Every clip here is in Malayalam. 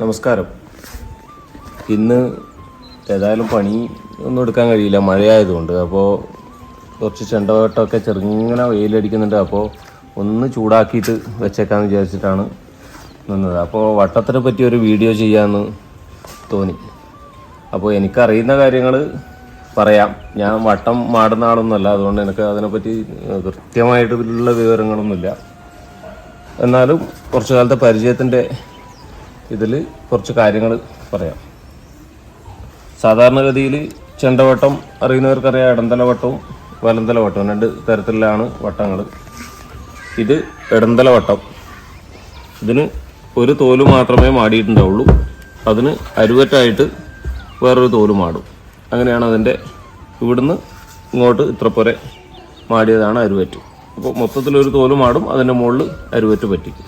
നമസ്കാരം. ഇന്ന് ഏതായാലും പണി ഒന്നും എടുക്കാൻ കഴിയില്ല. മഴയായതുകൊണ്ട്. അപ്പോൾ കുറച്ച് ചെണ്ടവട്ടമൊക്കെ ചെറുങ്ങനെ വെയിലടിക്കുന്നുണ്ട്. അപ്പോൾ ഒന്ന് ചൂടാക്കിയിട്ട് വെച്ചേക്കാന്ന് വിചാരിച്ചിട്ടാണ് നിന്നത്. അപ്പോൾ വട്ടത്തിനെ പറ്റി ഒരു വീഡിയോ ചെയ്യാമെന്ന് തോന്നി. അപ്പോൾ എനിക്കറിയുന്ന കാര്യങ്ങൾ പറയാം. ഞാൻ വട്ടം മാടുന്ന ആളൊന്നുമല്ല. അതുകൊണ്ട് എനിക്ക് അതിനെപ്പറ്റി കൃത്യമായിട്ടുള്ള വിവരങ്ങളൊന്നുമില്ല. എന്നാലും കുറച്ചു കാലത്തെ പരിചയത്തിന്റെ ഇതിൽ കുറച്ച് കാര്യങ്ങൾ പറയാം. സാധാരണഗതിയിൽ ചെണ്ടവട്ടം അറിയുന്നവർക്കറിയാം ഇടന്തലവട്ടവും വലന്തലവട്ടവും വലന്തല വട്ടവും രണ്ട് തരത്തിലാണ് വട്ടങ്ങൾ ഇത് ഇടന്തലവട്ടം ഇതിന് ഒരു തോൽ മാത്രമേ മാടിയിട്ടുണ്ടാവുള്ളൂ. അതിന് അരുവറ്റായിട്ട് വേറൊരു തോൽ മാടും. അങ്ങനെയാണ് അതിന്റെ ഇവിടുന്ന് ഇങ്ങോട്ട് ഇത്ര പോരെ മാടിയതാണ് അരുവറ്റ്. അപ്പോൾ മൊത്തത്തിലൊരു തോൽ മാടും അതിന്റെ മുകളിൽ അരുവറ്റ് പറ്റിക്കും.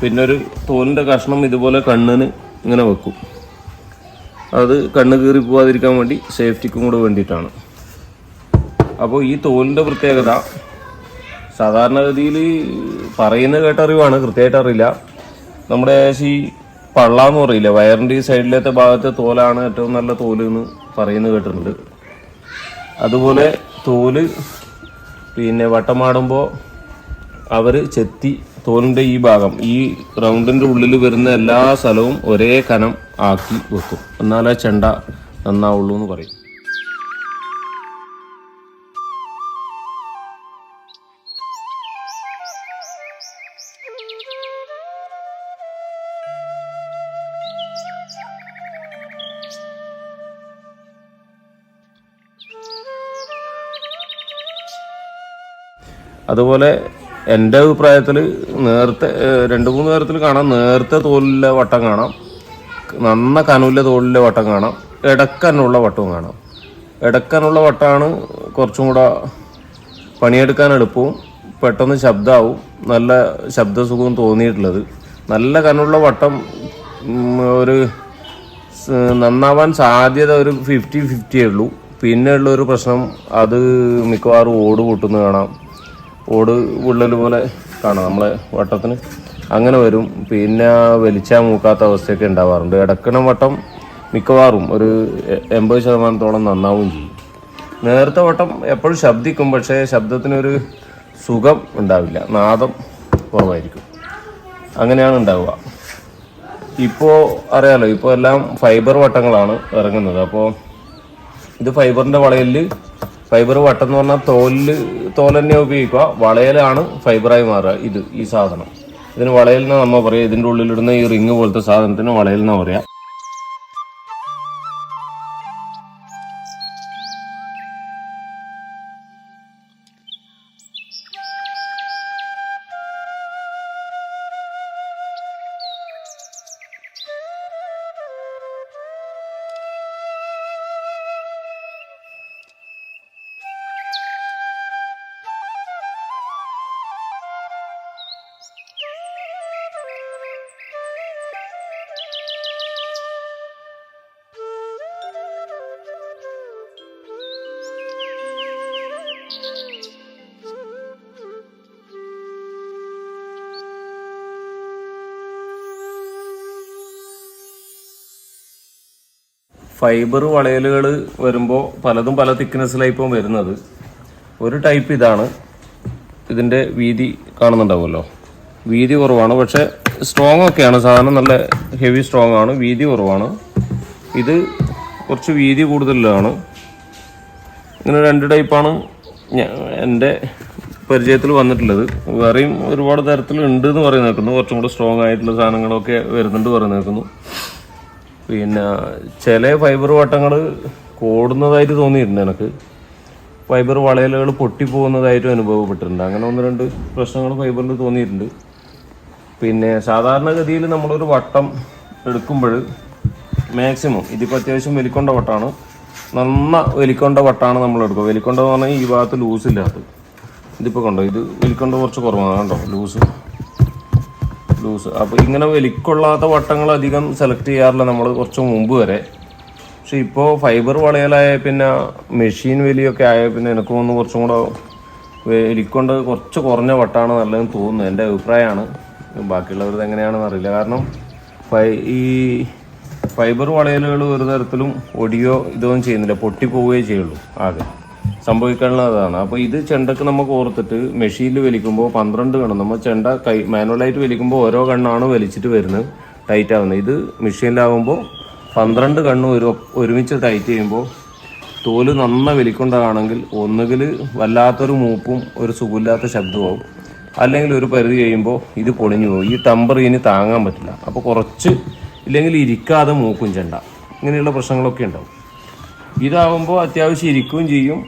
പിന്നെ ഒരു തോലിന്റെ കഷ്ണം ഇതുപോലെ കണ്ണിന് ഇങ്ങനെ വെക്കും. അത് കണ്ണ് കീറി പോവാതിരിക്കാൻ വേണ്ടി സേഫ്റ്റിക്കും കൂടെ വേണ്ടിയിട്ടാണ്. അപ്പോൾ ഈ തോലിന്റെ പ്രത്യേകത സാധാരണഗതിയിൽ പറയുന്ന കേട്ടറിവാണ് കൃത്യമായിട്ട് അറിയില്ല. നമ്മുടെ ഈ പള്ള എന്ന് പറയില്ല വയറിന്റെ ഈ സൈഡിലത്തെ ഭാഗത്തെ തോലാണ് ഏറ്റവും നല്ല തോൽ എന്ന് പറയുന്നത് കേട്ടിട്ടുണ്ട്. അതുപോലെ തോൽ പിന്നെ വട്ടമാടുമ്പോൾ അവർ ചെത്തി തോലിന്റെ ഈ ഭാഗം ഈ റൗണ്ടിന്റെ ഉള്ളിൽ വരുന്ന എല്ലാ സ്ഥലവും ഒരേ കനം ആക്കി വെക്കും. എന്നാലേ ചെണ്ട നന്നാവുള്ളൂ എന്ന് പറയും. അതുപോലെ എന്റെ അഭിപ്രായത്തിൽ നേരത്തെ രണ്ട് മൂന്ന് തരത്തിൽ കാണാം. നേരത്തെ തോലിലെ വട്ടം കാണാം. നന്ന കനുവിലെ തോലിലെ വട്ടം കാണാം. ഇടക്കനുള്ള വട്ടവും കാണാം. ഇടക്കനുള്ള വട്ടമാണ് കുറച്ചും കൂടെ പണിയെടുക്കാൻ എളുപ്പവും പെട്ടെന്ന് ശബ്ദമാവും നല്ല ശബ്ദസുഖവും തോന്നിയിട്ടുള്ളത്. നല്ല കനുള്ള വട്ടം ഒരു നന്നാവാൻ സാധ്യത ഒരു ഫിഫ്റ്റി ഫിഫ്റ്റിയേ ഉള്ളൂ. പിന്നെയുള്ള ഒരു പ്രശ്നം അത് മിക്കവാറും ഓട് പൊട്ടുന്ന കാണാം. ഓട് വിള്ളൽ പോലെ കാണാം നമ്മളെ വട്ടത്തിന്. അങ്ങനെ വരും. പിന്നെ വലിച്ചാൽ മൂക്കാത്ത അവസ്ഥയൊക്കെ ഉണ്ടാവാറുണ്ട്. ഇടക്കണ വട്ടം മിക്കവാറും ഒരു എൺപത് ശതമാനത്തോളം നന്നാവും ചെയ്യും. നേരത്തെ വട്ടം എപ്പോഴും ശബ്ദിക്കും പക്ഷേ ശബ്ദത്തിനൊരു സുഖം ഉണ്ടാവില്ല. നാദം കുറവായിരിക്കും. അങ്ങനെയാണ് ഉണ്ടാവുക. ഇപ്പോൾ അറിയാലോ ഇപ്പോൾ എല്ലാം ഫൈബർ വട്ടങ്ങളാണ് ഇറങ്ങുന്നത്. അപ്പോൾ ഇത് ഫൈബറിന്റെ വളയലിൽ ഫൈബർ വട്ടം എന്ന് പറഞ്ഞാൽ തോലിൽ തോൽ തന്നെ ഉപയോഗിക്കുക. വളയലാണ് ഫൈബറായി മാറുക. ഇത് ഈ സാധനം. ഇതിന് വളയൽ എന്ന് നമ്മൾ പറയാം. ഇതിന്റെ ഉള്ളിലിടുന്ന ഈ റിങ് പോലത്തെ സാധനത്തിന് വളയൽ എന്ന് പറയാ. ഫൈബർ വളയലുകൾ വരുമ്പോൾ പലതും പല തിക്നെസ്സിലായി ഇപ്പം വരുന്നത്. ഒരു ടൈപ്പ് ഇതാണ്. ഇതിന്റെ വീതി കാണുന്നുണ്ടാവുമല്ലോ. വീതി കുറവാണ്. പക്ഷേ സ്ട്രോങ് ഒക്കെയാണ്. സാധനം നല്ല ഹെവി സ്ട്രോങ് ആണ്. വീതി കുറവാണ്. ഇത് കുറച്ച് വീതി കൂടുതലാണ്. ഇങ്ങനെ രണ്ട് ടൈപ്പാണ് എന്റെ പരിചയത്തിൽ വന്നിട്ടുള്ളത്. വേറെയും ഒരുപാട് തരത്തിലുണ്ട് എന്ന് പറയുന്ന കേൾക്കുന്നു കുറച്ചും കൂടെ സ്ട്രോങ് ആയിട്ടുള്ള സാധനങ്ങളൊക്കെ വരുന്നുണ്ട് പറയുന്ന പിന്നെ ചില ഫൈബർ വട്ടങ്ങൾ കൂടുന്നതായിട്ട് തോന്നിയിട്ടുണ്ട് എനിക്ക്. ഫൈബർ വളയലുകൾ പൊട്ടിപ്പോകുന്നതായിട്ടും അനുഭവപ്പെട്ടിട്ടുണ്ട്. അങ്ങനെ ഒന്ന് രണ്ട് പ്രശ്നങ്ങൾ ഫൈബറിൽ തോന്നിയിട്ടുണ്ട്. പിന്നെ സാധാരണഗതിയിൽ നമ്മളൊരു വട്ടം എടുക്കുമ്പോൾ മാക്സിമം ഇതിപ്പോൾ അത്യാവശ്യം വലിക്കൊണ്ട വട്ടമാണ് നന്ന വലിക്കൊണ്ട വട്ടമാണ് നമ്മൾ എടുക്കുക. വലിക്കൊണ്ട എന്ന് പറഞ്ഞാൽ ഈ ഭാഗത്ത് ലൂസ് ഇല്ലാത്തത് ഇതിപ്പോൾ കണ്ടോ? ഇത് വലിക്കൊണ്ട കുറച്ച് കുറവാണ്. കണ്ടോ? ലൂസ് ലൂസ് അപ്പോൾ ഇങ്ങനെ വലിക്കൊള്ളാത്ത വട്ടങ്ങൾ അധികം സെലക്ട് ചെയ്യാറില്ല നമ്മൾ കുറച്ച് മുമ്പ് വരെ. പക്ഷെ ഇപ്പോൾ ഫൈബർ വളയലായ പിന്നെ മെഷീൻ വലിയൊക്കെ ആയ പിന്നെ എനിക്ക് തോന്നുന്നു കുറച്ചും കൂടെ വലിക്കൊണ്ട് കുറച്ച് കുറഞ്ഞ വട്ടമാണ് നല്ലതെന്ന് തോന്നുന്നു. എന്റെ അഭിപ്രായമാണ്. ബാക്കിയുള്ളവരത് എങ്ങനെയാണെന്ന് അറിയില്ല. കാരണം ഫൈ ഈ ഫൈബർ വളയലുകൾ ഒരു തരത്തിലും ഒടിയോ ഇതൊന്നും ചെയ്യുന്നില്ല. പൊട്ടിപ്പോവുകയേ ചെയ്യുള്ളൂ ആകെ. സംഭവിക്കാനുള്ള അതാണ് അപ്പോൾ ഇത് ചെണ്ടക്ക് നമുക്ക് ഓർത്തിട്ട് മെഷീനിൽ വലിക്കുമ്പോൾ പന്ത്രണ്ട് കണ്ണ് നമ്മൾ ചെണ്ട കൈ മാനുവലായിട്ട് വലിക്കുമ്പോൾ ഓരോ കണ്ണാണ് വലിച്ചിട്ട് വരുന്നത് ടൈറ്റ് ആവുന്നത്. ഇത് മെഷീനിലാവുമ്പോൾ പന്ത്രണ്ട് കണ്ണ് ഒരു ഒരുമിച്ച് ടൈറ്റ് ചെയ്യുമ്പോൾ തോൽ നന്ന വലിക്കൊണ്ടതാണെങ്കിൽ ഒന്നുകിൽ വല്ലാത്തൊരു മൂപ്പും ഒരു സുഖമില്ലാത്ത ശബ്ദമാവും അല്ലെങ്കിൽ ഒരു പരിധി കഴിയുമ്പോൾ ഇത് പൊളിഞ്ഞു പോകും. ഈ ടമ്പർ ഇനി താങ്ങാൻ പറ്റില്ല. അപ്പോൾ കുറച്ച് ഇല്ലെങ്കിൽ ഇരിക്കാതെ മൂക്കും ചെണ്ട. ഇങ്ങനെയുള്ള പ്രശ്നങ്ങളൊക്കെ ഉണ്ടാവും. ഇതാവുമ്പോൾ അത്യാവശ്യം ഇരിക്കുകയും ചെയ്യും.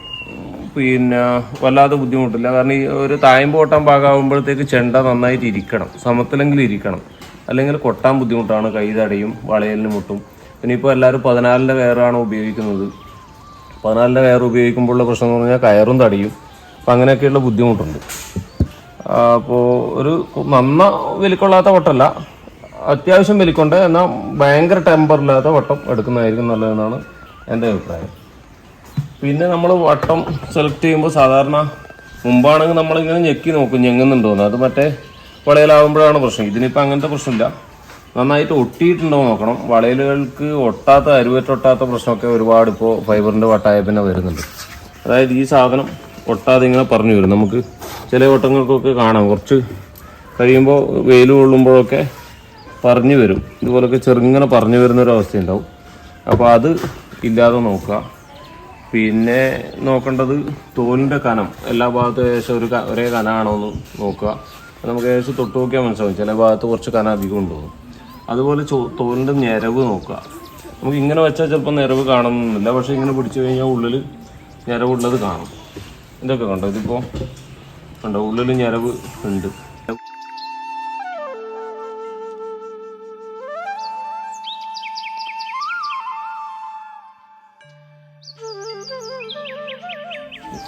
പിന്നെ വല്ലാതെ ബുദ്ധിമുട്ടില്ല. കാരണം ഈ ഒരു തായമ്പ് കൊട്ടാൻ പാകാവുമ്പോഴത്തേക്ക് ചെണ്ട നന്നായിട്ട് ഇരിക്കണം. സമത്തിലെങ്കിൽ ഇരിക്കണം. അല്ലെങ്കിൽ കൊട്ടാൻ ബുദ്ധിമുട്ടാണ്. കൈ തടയും വളയലിന് മുട്ടും. പിന്നെ ഇപ്പോൾ എല്ലാവരും പതിനാലിന്റെ കയറാണ് ഉപയോഗിക്കുന്നത്. പതിനാലിന്റെ കയർ ഉപയോഗിക്കുമ്പോഴുള്ള പ്രശ്നം എന്ന് പറഞ്ഞാൽ കയറും തടയും. അപ്പം അങ്ങനെയൊക്കെയുള്ള ബുദ്ധിമുട്ടുണ്ട്. അപ്പോൾ ഒരു നന്ന വലിക്കൊള്ളാത്ത വട്ടമല്ല. അത്യാവശ്യം വലിക്കൊണ്ട്. എന്നാൽ ഭയങ്കര ടെമ്പറില്ലാത്ത വട്ടം എടുക്കുന്നതായിരിക്കും നല്ലതെന്നാണ് എന്റെ അഭിപ്രായം. പിന്നെ നമ്മൾ വട്ടം സെലക്ട് ചെയ്യുമ്പോൾ സാധാരണ മുമ്പാണെങ്കിൽ നമ്മളിങ്ങനെ ഞെക്കി നോക്കും ഞെങ്ങുന്നുണ്ടോന്ന് അത് മറ്റേ വളയിലാവുമ്പോഴാണ് പ്രശ്നം. ഇതിനിപ്പോൾ അങ്ങനത്തെ പ്രശ്നമില്ല. നന്നായിട്ട് ഒട്ടിയിട്ടുണ്ടോ നോക്കണം. വളയലുകൾക്ക് ഒട്ടാത്ത അരുവറ്റൊട്ടാത്ത പ്രശ്നമൊക്കെ ഒരുപാട് ഇപ്പോൾ ഫൈബറിന്റെ വട്ടായ പിന്നെ വരുന്നുണ്ട്. അതായത് ഈ സാധനം ഒട്ടാതെ ഇങ്ങനെ പറഞ്ഞു വരും. നമുക്ക് ചില വട്ടങ്ങൾക്കൊക്കെ കാണാം. കുറച്ച് കഴിയുമ്പോൾ വെയിൽ കൊള്ളുമ്പോഴൊക്കെ പറഞ്ഞു വരും. ഇതുപോലൊക്കെ ചെറുങ്ങനെ പറഞ്ഞു വരുന്ന ഒരു അവസ്ഥയുണ്ടാവും. അപ്പോൾ അത് ഇല്ലാതെ നോക്കുക. പിന്നെ നോക്കേണ്ടത് തോലിന്റെ കനം. എല്ലാ ഭാഗത്തും ഏകദേശം ഒരു ഒരേ കനമാണോ എന്ന് നോക്കുക നമുക്ക് ഏകദേശം തൊട്ട് നോക്കിയാൽ മനസ്സിലാവും. ചില ഭാഗത്ത് കുറച്ച് കനം അധികം ഉണ്ടോ അതുപോലെ ചോ തോലിന്റെ ഞരവ് നോക്കുക. നമുക്ക് ഇങ്ങനെ വെച്ചാൽ ചിലപ്പോൾ ഞരവ് കാണണമെന്നില്ല പക്ഷേ ഇങ്ങനെ പിടിച്ചു കഴിഞ്ഞാൽ ഉള്ളിൽ ഞരവുള്ളത് കാണും. ഇതൊക്കെ കണ്ടോ? ഇതിപ്പോൾ കണ്ടോ? ഉള്ളിൽ ഞരവ് ഉണ്ട്.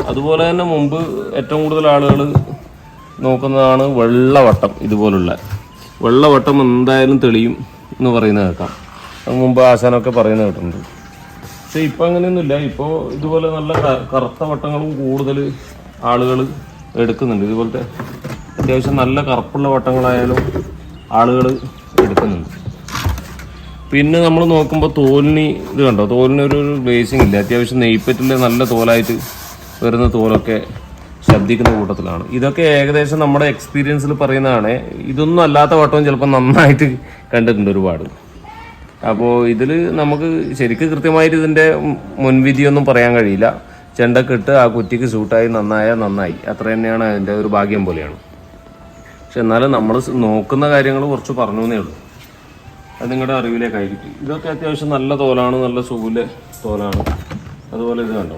അതുപോലെ തന്നെ മുമ്പ് ഏറ്റവും കൂടുതൽ ആളുകൾ നോക്കുന്നതാണ് വെള്ളവട്ടം ഇതുപോലുള്ള. വെള്ളവട്ടം എന്തായാലും തെളിയും എന്ന് പറയുന്നത് കേൾക്കാം. മുമ്പ് ആശാനൊക്കെ പറയുന്നത് കേട്ടിട്ടുണ്ട്. പക്ഷെ ഇപ്പം അങ്ങനെയൊന്നുമില്ല. ഇപ്പോൾ ഇതുപോലെ നല്ല കറുത്ത വട്ടങ്ങളും കൂടുതൽ ആളുകൾ എടുക്കുന്നുണ്ട്. ഇതുപോലത്തെ അത്യാവശ്യം നല്ല കറുപ്പുള്ള വട്ടങ്ങളായാലും ആളുകൾ എടുക്കുന്നുണ്ട്. പിന്നെ നമ്മൾ നോക്കുമ്പോൾ തോലിന് ഇത് കണ്ടോ? തോലിന് ഒരു ഗ്ലേസിങ് ഇല്ല? അത്യാവശ്യം നെയ്പ്പറ്റിൽ നല്ല തോലായിട്ട് വരുന്ന തോലൊക്കെ ശബ്ദിക്കുന്ന കൂട്ടത്തിലാണ്. ഇതൊക്കെ ഏകദേശം നമ്മുടെ എക്സ്പീരിയൻസിൽ പറയുന്നതാണ്. ഇതൊന്നും അല്ലാത്ത വട്ടവും ചിലപ്പോൾ നന്നായിട്ട് കണ്ടിട്ടുണ്ട് ഒരുപാട്. അപ്പോൾ ഇതിൽ നമുക്ക് ശരിക്കും കൃത്യമായിട്ട് ഇതിന്റെ മുൻവിധിയൊന്നും പറയാൻ കഴിയില്ല. ചെണ്ടക്കിട്ട് ആ കുറ്റിക്ക് സൂട്ടായി നന്നായ നന്നായി. അത്ര തന്നെയാണ് അതിന്റെ ഒരു ഭാഗ്യം പോലെയാണ്. പക്ഷെ എന്നാലും നമ്മൾ നോക്കുന്ന കാര്യങ്ങൾ കുറച്ച് പറഞ്ഞു എന്നേ ഉള്ളൂ. അത് നിങ്ങളുടെ അറിവിലേക്കായിരിക്കും. ഇതൊക്കെ അത്യാവശ്യം നല്ല തോലാണ് നല്ല സുഖിലെ തോലാണ്. അതുപോലെ ഇത് കണ്ടോ?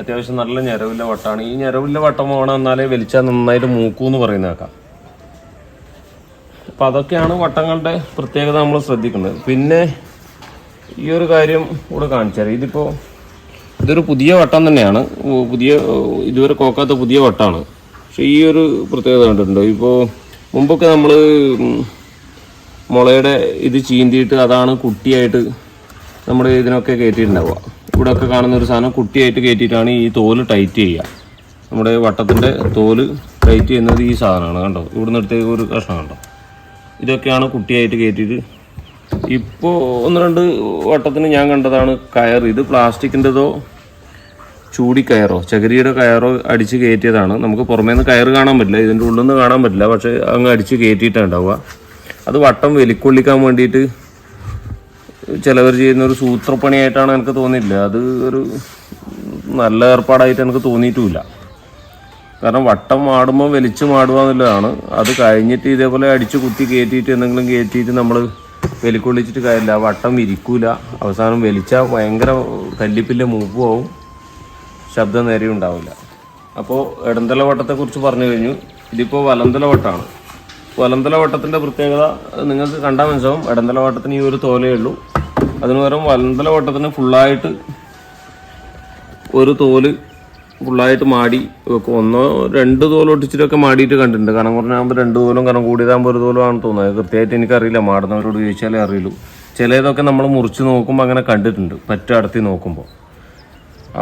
അത്യാവശ്യം നല്ല ഞരവില്ല വട്ടമാണ് ഈ ഞരവില്ല വട്ടം വേണം എന്നാലേ വലിച്ചാൽ നന്നായിട്ട് മൂക്കൂ എന്ന് പറയുന്ന കേൾക്കാം. അപ്പം അതൊക്കെയാണ് വട്ടങ്ങളുടെ പ്രത്യേകത നമ്മൾ ശ്രദ്ധിക്കുന്നത്. പിന്നെ ഈ ഒരു കാര്യം കൂടെ കാണിച്ചാൽ ഇതിപ്പോൾ ഇതൊരു പുതിയ വട്ടം തന്നെയാണ്. പുതിയ ഇതുവരെ കോക്കാത്ത പുതിയ വട്ടമാണ് പക്ഷേ ഈ ഒരു പ്രത്യേകത കണ്ടിട്ടുണ്ടോ? ഇപ്പോൾ മുമ്പൊക്കെ നമ്മൾ മുളയുടെ ഇത് ചീന്തിയിട്ട് അതാണ് കുട്ടിയായിട്ട് നമ്മുടെ ഇതിനൊക്കെ കയറ്റിയിട്ടുണ്ടാവുക ഇവിടെയൊക്കെ കാണുന്ന ഒരു സാധനം കുട്ടിയായിട്ട് കയറ്റിയിട്ടാണ് ഈ തോൽ ടൈറ്റ് ചെയ്യുക. നമ്മുടെ വട്ടത്തിന്റെ തോൽ ടൈറ്റ് ചെയ്യുന്നത് ഈ സാധനമാണ് കണ്ടോ? ഇവിടുന്ന് എടുത്തേക്ക് ഒരു കഷ്ണം കണ്ടോ? ഇതൊക്കെയാണ് കുട്ടിയായിട്ട് കയറ്റിയിട്ട് ഇപ്പോൾ ഒന്ന് രണ്ട് വട്ടത്തിന് ഞാൻ കണ്ടതാണ് കയർ. ഇത് പ്ലാസ്റ്റിക്കിന്റെതോ ചൂടിക്കയറോ ചകിരിയുടെ കയറോ അടിച്ച് കയറ്റിയതാണ് നമുക്ക് പുറമേ നിന്ന് കയറ് കാണാൻ പറ്റില്ല. ഇതിന്റെ ഉള്ളിൽ നിന്ന് കാണാൻ പറ്റില്ല. പക്ഷേ അങ്ങ് അടിച്ച് കയറ്റിയിട്ടാണ് ഉണ്ടാവുക. അത് വട്ടം വലിക്കൊള്ളിക്കാൻ വേണ്ടിയിട്ട് ചിലവർ ചെയ്യുന്ന ഒരു സൂത്രപ്പണിയായിട്ടാണ് എനിക്ക് തോന്നിയില്ല അത് ഒരു നല്ല ഏർപ്പാടായിട്ട് എനിക്ക് തോന്നിയിട്ടുമില്ല. കാരണം വട്ടം മാടുമ്പോൾ വലിച്ചു മാടുക എന്നുള്ളതാണ്. അത് കഴിഞ്ഞിട്ട് ഇതേപോലെ അടിച്ച് കുത്തി കയറ്റിയിട്ട് എന്തെങ്കിലും കയറ്റിയിട്ട് നമ്മൾ വലിക്കൊള്ളിച്ചിട്ട് കാര്യമില്ല. വട്ടം വിരിക്കൂല. അവസാനം വലിച്ചാൽ ഭയങ്കര കല്ലിപ്പിന്റെ മൂപ്പുമാവും ശബ്ദം നേരെ ഉണ്ടാവില്ല. അപ്പോൾ ഇടന്തല വട്ടത്തെക്കുറിച്ച് പറഞ്ഞു കഴിഞ്ഞു. ഇതിപ്പോൾ വലന്തല വട്ടമാണ് വലന്തല വട്ടത്തിന്റെ പ്രത്യേകത നിങ്ങൾക്ക് കണ്ടാൽ മനസ്സിലാവും. ഇടന്തല വട്ടത്തിന് ഈ ഒരു തോലേ ഉള്ളൂ. അതിന് പകരം വലന്തല വട്ടത്തിന് ഫുള്ളായിട്ട് ഒരു തോൽ ഫുള്ളായിട്ട് മാടി വെക്കും. ഒന്നോ രണ്ട് തോൽ ഒട്ടിച്ചിട്ടൊക്കെ മാടിയിട്ട് കണ്ടിട്ടുണ്ട്. കനം കുറഞ്ഞാകുമ്പോൾ രണ്ട് തോലും കനം കൂടിയതാകുമ്പോൾ ഒരു തോലും തോന്നുന്നത് കൃത്യമായിട്ട് എനിക്കറിയില്ല. മാടുന്നവരോട് ചോദിച്ചാലേ അറിയുള്ളൂ. ചിലതൊക്കെ നമ്മൾ മുറിച്ച് നോക്കുമ്പോൾ അങ്ങനെ കണ്ടിട്ടുണ്ട്. പറ്റ അടത്തി നോക്കുമ്പോൾ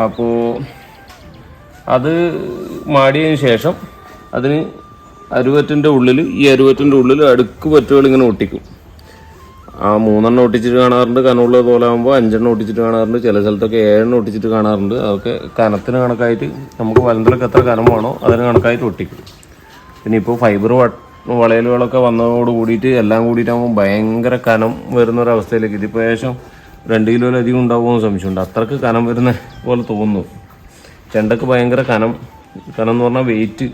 അപ്പോൾ അത് മാടിയതിന് ശേഷം അതിന് അരുവറ്റിന്റെ ഉള്ളിൽ ഈ അരുവറ്റിന്റെ ഉള്ളിൽ അടുക്ക് പറ്റുകൾ ഇങ്ങനെ ഒട്ടിക്കും. ആ മൂന്നെണ്ണം ഒട്ടിച്ചിട്ട് കാണാറുണ്ട്. കനമുള്ളത് പോലെ ആകുമ്പോൾ അഞ്ചെണ്ണം ഒട്ടിച്ചിട്ട് കാണാറുണ്ട്. ചില സ്ഥലത്തൊക്കെ ഏഴെണ്ണം ഒട്ടിച്ചിട്ട് കാണാറുണ്ട്. അതൊക്കെ കനത്തിന് കണക്കായിട്ട് നമുക്ക് വലന്തലൊക്കെ എത്ര കനം വേണോ അതിന് കണക്കായിട്ട് ഒട്ടിക്കും. പിന്നെ ഇപ്പോൾ ഫൈബർ വളയലുകളൊക്കെ വന്നതോട് കൂടിയിട്ട് എല്ലാം കൂടിയിട്ടാകുമ്പോൾ ഭയങ്കര കനം വരുന്ന ഒരു അവസ്ഥയിലേക്ക് ഇതിപ്പോൾ ഏകദേശം രണ്ട് കിലോയിലധികം ഉണ്ടാവുമെന്ന് സംശയമുണ്ട്. അത്രയ്ക്ക് കനം വരുന്ന പോലെ തോന്നുന്നു. ചെണ്ടക്ക് ഭയങ്കര കനം കനം എന്ന് പറഞ്ഞാൽ വെയിറ്റ്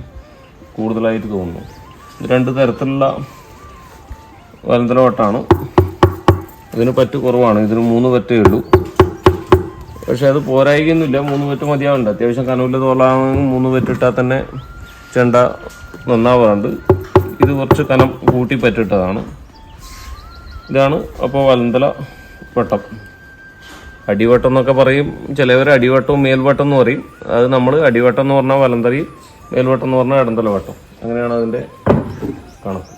കൂടുതലായിട്ട് തോന്നുന്നു. രണ്ട് തരത്തിലുള്ള വലന്തല വട്ടാണ്. ഇതിന് പറ്റ് കുറവാണ്. ഇതിന് മൂന്ന് പറ്റേ ഉള്ളൂ. പക്ഷെ അത് പോരായിക്കുന്നില്ല മൂന്ന് പറ്റ് മതിയാവുന്നുണ്ട് അത്യാവശ്യം കനവില്ല തോളാണെങ്കിൽ മൂന്ന് പറ്റ് ഇട്ടാൽ തന്നെ ചെണ്ട നന്നാവാറുണ്ട്. ഇത് കുറച്ച് കനം കൂട്ടി പറ്റിട്ടതാണ്. ഇതാണ് അപ്പോൾ വലന്തല വട്ടം. അടിവട്ടം എന്നൊക്കെ പറയും. ചിലവർ അടിവട്ടവും മേൽവട്ടം എന്ന് പറയും. അത് നമ്മൾ അടിവട്ടം എന്ന് പറഞ്ഞാൽ വലന്തറി മേൽവട്ടം എന്ന് പറഞ്ഞാൽ ഇടന്തല വട്ടം. അങ്ങനെയാണ് അതിന്റെ കണക്ക്.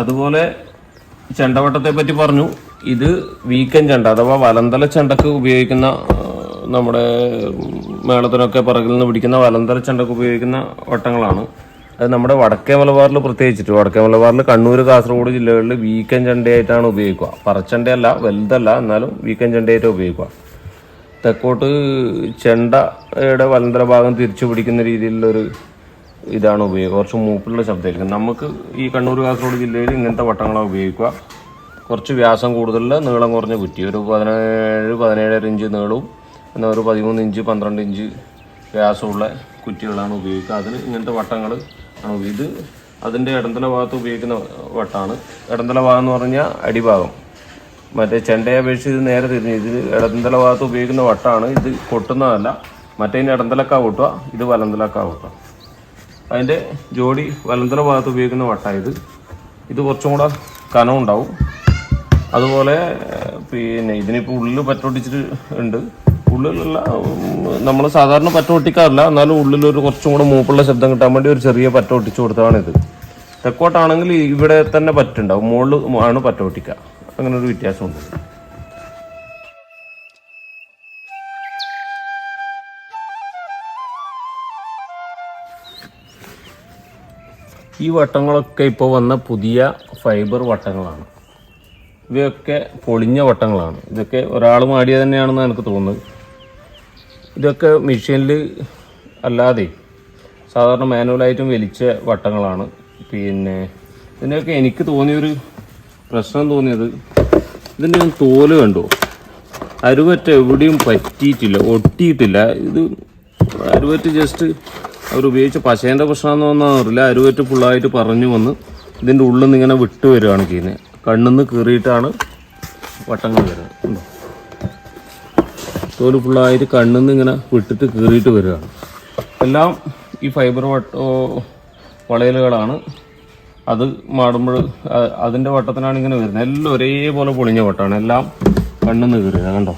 അതുപോലെ ചെണ്ടവട്ടത്തെ പറ്റി പറഞ്ഞു. ഇത് വീക്കൻ ചെണ്ട അഥവാ വലന്തല ചെണ്ടക്ക് ഉപയോഗിക്കുന്ന നമ്മുടെ മേളത്തിനൊക്കെ പിറകിൽ നിന്ന് പിടിക്കുന്ന വലന്തല ചെണ്ടക്ക് ഉപയോഗിക്കുന്ന വട്ടങ്ങളാണ്. അത് നമ്മുടെ വടക്കേ മലബാറിൽ പ്രത്യേകിച്ചിട്ട്. വടക്കേ മലബാറിൽ കണ്ണൂർ കാസർഗോഡ് ജില്ലകളിൽ വീക്കൻ ചെണ്ടയായിട്ടാണ് ഉപയോഗിക്കുക. പറച്ചെണ്ടയല്ല വലുതല്ല എന്നാലും വീക്കൻ ചെണ്ടയായിട്ട് ഉപയോഗിക്കുക. തെക്കോട്ട് ചെണ്ടയുടെ വലന്തര ഭാഗം തിരിച്ചു പിടിക്കുന്ന രീതിയിലുള്ളൊരു ഇതാണ് ഉപയോഗിക്കുക കുറച്ച് മൂപ്പിലുള്ള ശബ്ദമായിരിക്കും. നമുക്ക് ഈ കണ്ണൂർ കാസർഗോഡ് ജില്ലയിൽ ഇങ്ങനത്തെ വട്ടങ്ങളാണ് ഉപയോഗിക്കുക. കുറച്ച് വ്യാസം കൂടുതലുള്ള നീളം കുറഞ്ഞ കുറ്റി. ഒരു പതിനേഴ് പതിനേഴര ഇഞ്ച് നീളവും എന്നാൽ ഒരു പതിമൂന്ന് ഇഞ്ച് പന്ത്രണ്ട് ഇഞ്ച് വ്യാസമുള്ള കുറ്റികളാണ് ഉപയോഗിക്കുക. അതിന് ഇങ്ങനത്തെ വട്ടങ്ങൾ ആണ് ഉപയോഗി- ഇത് അതിന്റെ ഇടന്തല ഭാഗത്ത് ഉപയോഗിക്കുന്ന വട്ടാണ്. ഇടന്തല ഭാഗം എന്ന് പറഞ്ഞാൽ അടിഭാഗം. മറ്റേ ചെണ്ടയെ അപേക്ഷിച്ച് ഇത് നേരെ തിരിഞ്ഞു ഇത് ഇടന്തല ഭാഗത്ത് ഉപയോഗിക്കുന്ന വട്ടാണ്. ഇത് കൊട്ടുന്നതല്ല മറ്റേ ഇടന്തലക്കാ കൂട്ടുക ഇത് വലന്തലക്കാ കൂട്ടുക അതിന്റെ ജോഡി വലന്തര ഭാഗത്ത് ഉപയോഗിക്കുന്ന വട്ടായത് ഇത്. കുറച്ചും കൂടെ കനം ഉണ്ടാവും. അതുപോലെ പിന്നെ ഇതിനിപ്പോൾ ഉള്ളിൽ പറ്റൊട്ടിച്ചിട്ട് ഉണ്ട്. ഉള്ളിലുള്ള നമ്മൾ സാധാരണ പറ്റ ഒട്ടിക്കാറില്ല എന്നാലും ഉള്ളിലൊരു കുറച്ചും കൂടെ മൂപ്പുള്ള ശബ്ദം കിട്ടാൻ വേണ്ടി ഒരു ചെറിയ പറ്റ ഒട്ടിച്ചു കൊടുത്തതാണ് ഇത് തെക്കോട്ടാണെങ്കിൽ ഇവിടെ തന്നെ പറ്റുണ്ടാവും. മുകളിൽ ആണ് പറ്റ അങ്ങനെ ഒരു വ്യത്യാസമുണ്ട്. ഈ വട്ടങ്ങളൊക്കെ ഇപ്പോൾ വന്ന പുതിയ ഫൈബർ വട്ടങ്ങളാണ്. ഇവയൊക്കെ പൊളിഞ്ഞ വട്ടങ്ങളാണ്. ഇതൊക്കെ ഒരാൾ മാടിയത് തന്നെയാണെന്ന് എനിക്ക് തോന്നുന്നത്. ഇതൊക്കെ മെഷീനിൽ അല്ലാതെ സാധാരണ മാനുവലായിട്ടും വലിച്ച വട്ടങ്ങളാണ്. പിന്നെ ഇതിന്റെയൊക്കെ എനിക്ക് തോന്നിയൊരു പ്രശ്നം തോന്നിയത് ഇതിന്റെ തോൽ കണ്ടോ. അരുവറ്റ എവിടെയും പറ്റിയിട്ടില്ല ഒട്ടിയിട്ടില്ല. ഇത് അരുവറ്റ് ജസ്റ്റ് അവർ ഉപയോഗിച്ച പശേന്റെ പ്രശ്നമെന്ന് പറഞ്ഞാൽ അറിയില്ല അരുവറ്റ് ഫുള്ളായിട്ട് പറഞ്ഞു വന്ന് ഇതിന്റെ ഉള്ളിൽ നിന്ന് ഇങ്ങനെ വിട്ട് വരികയാണ് ചെയ്യുന്നത് കണ്ണിൽ നിന്ന് കീറിയിട്ടാണ് വട്ടങ്ങൾ വരുന്നത്. തോൽ ഫുള്ളായിട്ട് നിന്ന് ഇങ്ങനെ വിട്ടിട്ട് കീറിയിട്ട് വരികയാണ്. എല്ലാം ഈ ഫൈബർ വട്ടോ വളയലുകളാണ്. അത് മാടുമ്പോൾ അതിന്റെ വട്ടത്തിനാണ് ഇങ്ങനെ വരുന്നത്. എല്ലാം ഒരേപോലെ പൊളിഞ്ഞ വട്ടമാണ് എല്ലാം കണ്ണിൽ നിന്ന് കീറിയത് കണ്ടോ?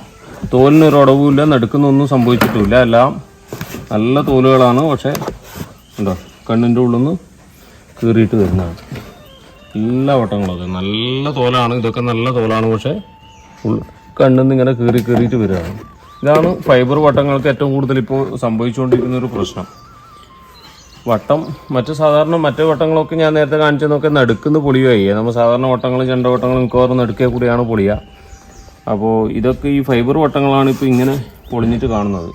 തോലിനൊരു ഉടവുമില്ല നടുക്കുന്നൊന്നും സംഭവിച്ചിട്ടുമില്ല. എല്ലാം നല്ല തോലുകളാണ് പക്ഷേ ഉണ്ടോ കണ്ണിന്റെ ഉള്ളിൽ നിന്ന് കീറിയിട്ട് വരുന്നതാണ്. എല്ലാ വട്ടങ്ങളും അതെ നല്ല തോലാണ് ഇതൊക്കെ നല്ല തോലാണ് പക്ഷേ കണ്ണിൽ നിന്ന് ഇങ്ങനെ കീറി കീറിയിട്ട് വരികയാണ്. ഇതാണ് ഫൈബർ വട്ടങ്ങൾക്ക് ഏറ്റവും കൂടുതൽ ഇപ്പോൾ സംഭവിച്ചുകൊണ്ടിരിക്കുന്ന ഒരു പ്രശ്നം. വട്ടം മറ്റു സാധാരണ മറ്റു വട്ടങ്ങളൊക്കെ ഞാൻ നേരത്തെ കാണിച്ചതൊക്കെ നടുക്കുന്ന പൊളിയായി. നമ്മൾ സാധാരണ വട്ടങ്ങളും ചെണ്ട വട്ടങ്ങളും മിക്കവാറും നടുക്കേ കൂടിയാണ് പൊളിയുക അപ്പോൾ ഇതൊക്കെ ഈ ഫൈബർ വട്ടങ്ങളാണ് ഇപ്പോൾ ഇങ്ങനെ പൊളിഞ്ഞിട്ട് കാണുന്നത്.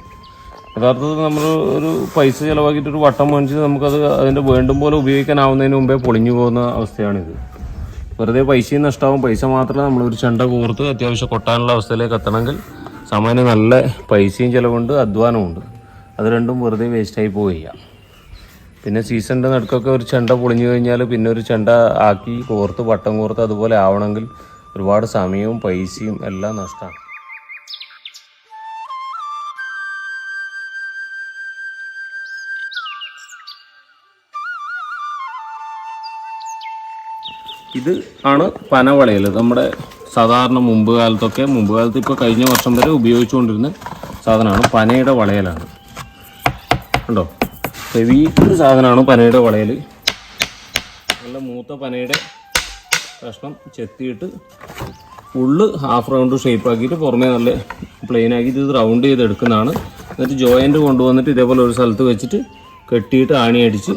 യഥാർത്ഥത്തിൽ നമ്മൾ ഒരു പൈസ ചിലവാക്കിയിട്ട് ഒരു വട്ടം മേടിച്ച് നമുക്കത് അതിന്റെ വേണ്ടും പോലെ ഉപയോഗിക്കാനാവുന്നതിന് മുമ്പേ പൊളിഞ്ഞു പോകുന്ന അവസ്ഥയാണിത്. വെറുതെ പൈസയും നഷ്ടമാവും പൈസ മാത്രമേ നമ്മൾ ഒരു ചെണ്ട കോർത്ത് അത്യാവശ്യം കൊട്ടാനുള്ള അവസ്ഥയിലേക്ക് എത്തണമെങ്കിൽ സാമാന്യം നല്ല പൈസയും ചിലവുണ്ട് അധ്വാനമുണ്ട് അത് രണ്ടും വെറുതെ വേസ്റ്റായി പോവുക പിന്നെ സീസണിന്റെ നടുക്കൊക്കെ ഒരു ചെണ്ട പൊളിഞ്ഞു കഴിഞ്ഞാൽ പിന്നെ ഒരു ചെണ്ട ആക്കി കോർത്ത് വട്ടം കോർത്ത് അതുപോലെ ആവണമെങ്കിൽ ഒരുപാട് സമയവും പൈസയും എല്ലാം നഷ്ടമാണ് ഇത് ആണ് പനവളയൽ. നമ്മുടെ സാധാരണ മുമ്പ് കാലത്തൊക്കെ മുമ്പ് കാലത്ത് ഇപ്പോൾ കഴിഞ്ഞ വർഷം വരെ ഉപയോഗിച്ചുകൊണ്ടിരുന്ന സാധനമാണ് പനയുടെ വളയലാണ്. കണ്ടോ? ഹെവി ഒരു സാധനമാണ് പനയുടെ വളയൽ. നല്ല മൂത്ത പനയുടെ കഷ്ണം ചെത്തിയിട്ട് ഉള്ള് ഹാഫ് റൗണ്ട് ഷേപ്പ് ആക്കിയിട്ട് പുറമേ നല്ല പ്ലെയിൻ ആക്കിയിട്ട് ഇത് റൗണ്ട് ചെയ്ത് എടുക്കുന്നതാണ് എന്നിട്ട് ജോയിന്റ് കൊണ്ടുവന്നിട്ട് ഇതേപോലെ ഒരു സ്ഥലത്ത് വെച്ചിട്ട് കെട്ടിയിട്ട് ആണി അടിച്ച്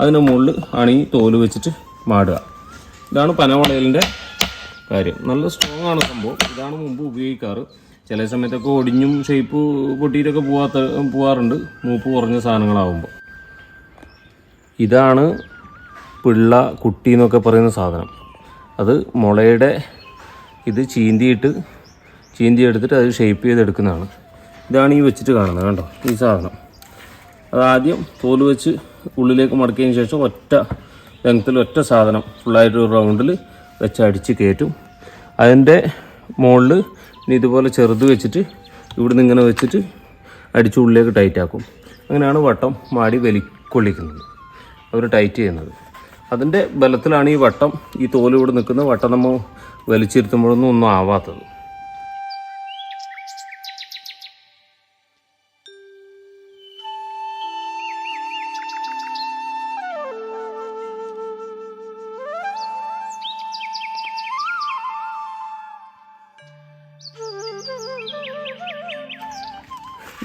അതിന്റെ മുകളിൽ ആണി തോൽ വെച്ചിട്ട് മാടുക. ഇതാണ് പനവളയലിന്റെ കാര്യം. നല്ല സ്ട്രോങ് ആണ് സംഭവം. ഇതാണ് മുമ്പ് ഉപയോഗിക്കാറ്. ചില സമയത്തൊക്കെ ഒടിഞ്ഞും ഷേപ്പ് പൊട്ടിയിട്ടൊക്കെ പോവാത്ത പോവാറുണ്ട്. മൂപ്പ് കുറഞ്ഞ സാധനങ്ങളാവുമ്പോൾ ഇതാണ് പിള്ള കുട്ടി എന്നൊക്കെ പറയുന്ന സാധനം. അത് മുളയുടെ ഇത് ചീന്തിയിട്ട് ചീന്തി എടുത്തിട്ട് അത് ഷേപ്പ് ചെയ്തെടുക്കുന്നതാണ്. ഇതാണ് ഈ വെച്ചിട്ട് കാണുന്നത് കണ്ടോ? ഈ സാധനം. അതാദ്യം തോൽ വെച്ച് ഉള്ളിലേക്ക് മടക്കിയതിന് ശേഷം ഒറ്റ ലെങ്ത്തിൽ ഒറ്റ സാധനം ഫുള്ളായിട്ട് ഒരു റൗണ്ടിൽ വെച്ച് അടിച്ച് കയറ്റും. അതിന്റെ മുകളിൽ ഇനി ഇതുപോലെ ചെറുത് വെച്ചിട്ട് ഇവിടുന്ന് ഇങ്ങനെ വെച്ചിട്ട് അടിച്ച് ഉള്ളിലേക്ക് ടൈറ്റ് ആക്കും. അങ്ങനെയാണ് വട്ടം മാടി വലിക്കൊള്ളിക്കുന്നത്. അവർ ടൈറ്റ് ചെയ്യുന്നത്. അതിന്റെ ബലത്തിലാണ് ഈ വട്ടം ഈ തോൽ ഇവിടെ നിൽക്കുന്ന വട്ടം നമ്മൾ വലിച്ചിരുത്തുമ്പോഴൊന്നും ഒന്നും ആവാത്തത്.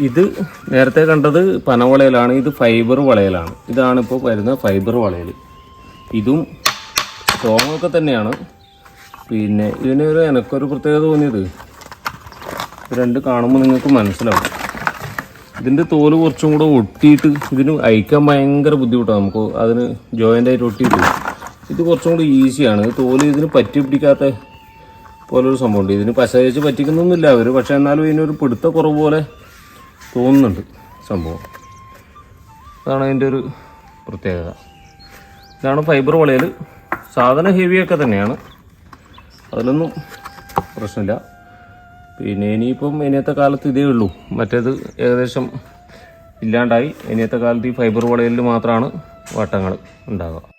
ഇത് നേരത്തെ കണ്ടത് പനവളയിലാണ് ഇത് ഫൈബർ വളയലാണ്. ഇതാണ് ഇപ്പോൾ വരുന്ന ഫൈബർ വളയൽ ഇതും സ്ട്രോങ് ഒക്കെ തന്നെയാണ്. പിന്നെ ഇതിന് ഒരു എനക്കൊരു പ്രത്യേകത തോന്നിയത്. രണ്ട് കാണുമ്പോൾ നിങ്ങൾക്ക് മനസ്സിലാവും. ഇതിന്റെ തോൽ കുറച്ചും കൂടെ ഒട്ടിയിട്ട് ഇതിന് അയക്കാൻ ഭയങ്കര ബുദ്ധിമുട്ടാണ് നമുക്ക്. അതിന് ജോയിന്റ് ആയിട്ട് ഒട്ടിയിട്ട്. ഇത് കുറച്ചും കൂടി ഈസിയാണ് തോൽ ഇതിന് പറ്റി പിടിക്കാത്ത പോലൊരു സംഭവമുണ്ട്. ഇതിന് പശ വെച്ച് പറ്റിക്കുന്നൊന്നുമില്ല അവർ പക്ഷേ എന്നാലും ഇതിനൊരു പിടുത്ത കുറവ് പോലെ തോന്നുന്നുണ്ട് സംഭവം. അതാണ് അതിന്റെ ഒരു പ്രത്യേകത. ഇതാണ് ഫൈബർ വളയൽ സാധനം ഹെവിയൊക്കെ തന്നെയാണ്. അതിലൊന്നും പ്രശ്നമില്ല. പിന്നെ ഇനിയിപ്പം ഇനിയത്തെ കാലത്ത് ഇതേ ഉള്ളൂ. മറ്റേത് ഏകദേശം ഇല്ലാണ്ടായി. ഇനിയത്തെ കാലത്ത് ഈ ഫൈബർ വളയലിൽ മാത്രമാണ് വട്ടങ്ങൾ ഉണ്ടാകുക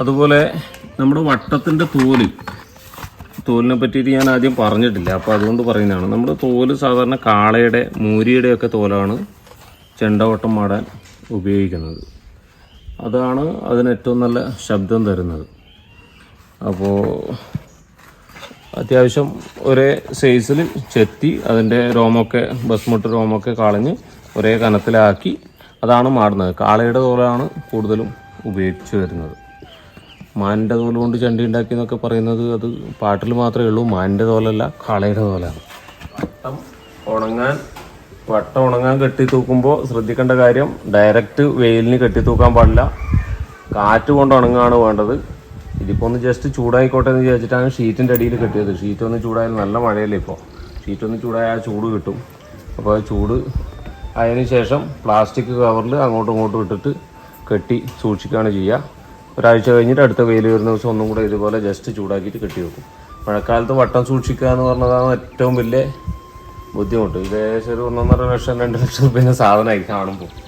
അതുപോലെ നമ്മുടെ വട്ടത്തിന്റെ തോൽ. തോലിനെ പറ്റിയിട്ട് ഞാൻ ആദ്യം പറഞ്ഞിട്ടില്ല. അപ്പോൾ അതുകൊണ്ട് പറയുന്നതാണ്. നമ്മുടെ തോൽ സാധാരണ കാളയുടെ മൂരിയുടെ ഒക്കെ തോലാണ് ചെണ്ടവട്ടം മാടാൻ ഉപയോഗിക്കുന്നത്. അതാണ് അതിന് ഏറ്റവും നല്ല ശബ്ദം തരുന്നത്. അപ്പോൾ അത്യാവശ്യം ഒരേ സൈസിൽ ചെത്തി അതിന്റെ രോമൊക്കെ ബസ്മുട്ട് രോമൊക്കെ കളഞ്ഞ് ഒരേ കനത്തിലാക്കി അതാണ് മാടുന്നത് കാളയുടെ തോലാണ് കൂടുതലും ഉപയോഗിച്ച് വരുന്നത്. മാനിന്റെ തോൽ കൊണ്ട് ചണ്ടി ഉണ്ടാക്കി എന്നൊക്കെ പറയുന്നത് അത് പാട്ടിൽ മാത്രമേ ഉള്ളൂ. മാനിന്റെ തോലല്ല കാളയുടെ തോലാണ്. വട്ടം ഉണങ്ങാൻ വട്ടം ഉണങ്ങാൻ കെട്ടി തൂക്കുമ്പോൾ ശ്രദ്ധിക്കേണ്ട കാര്യം ഡയറക്റ്റ് വെയിലിന് കെട്ടി തൂക്കാൻ പാടില്ല. കാറ്റ് കൊണ്ട് ഉണങ്ങാണ് വേണ്ടത്. ഇതിപ്പോൾ ഒന്ന് ജസ്റ്റ് ചൂടായിക്കോട്ടെ എന്ന് വിചാരിച്ചിട്ടാണ് ഷീറ്റിന്റെ അടിയിൽ കെട്ടിയത്. ഷീറ്റ് ഒന്ന് ചൂടായാൽ നല്ല മഴയല്ലേ ഇപ്പോൾ ഷീറ്റ് ഒന്ന് ചൂടായാൽ ചൂട് കിട്ടും. അപ്പോൾ ആ ചൂട് അതിന് ശേഷം പ്ലാസ്റ്റിക് കവറിൽ അങ്ങോട്ടും ഇങ്ങോട്ടും ഇട്ടിട്ട് കെട്ടി സൂക്ഷിക്കുകയാണ് ചെയ്യുക. ഒരാഴ്ച കഴിഞ്ഞിട്ട് അടുത്ത വെയിൽ വരുന്ന ദിവസം ഒന്നും കൂടെ ഇതുപോലെ ജസ്റ്റ് ചൂടാക്കിയിട്ട് കെട്ടി വെക്കും. മഴക്കാലത്ത് വട്ടം സൂക്ഷിക്കുക എന്ന് പറഞ്ഞതാണ് ഏറ്റവും വലിയ ബുദ്ധിമുട്ട്. ഇത് ഏകദേശം ഒരു ഒന്നൊന്നര ലക്ഷം രണ്ട് ലക്ഷം രൂപേന്റെ സാധനമായി കാണുമ്പോൾ.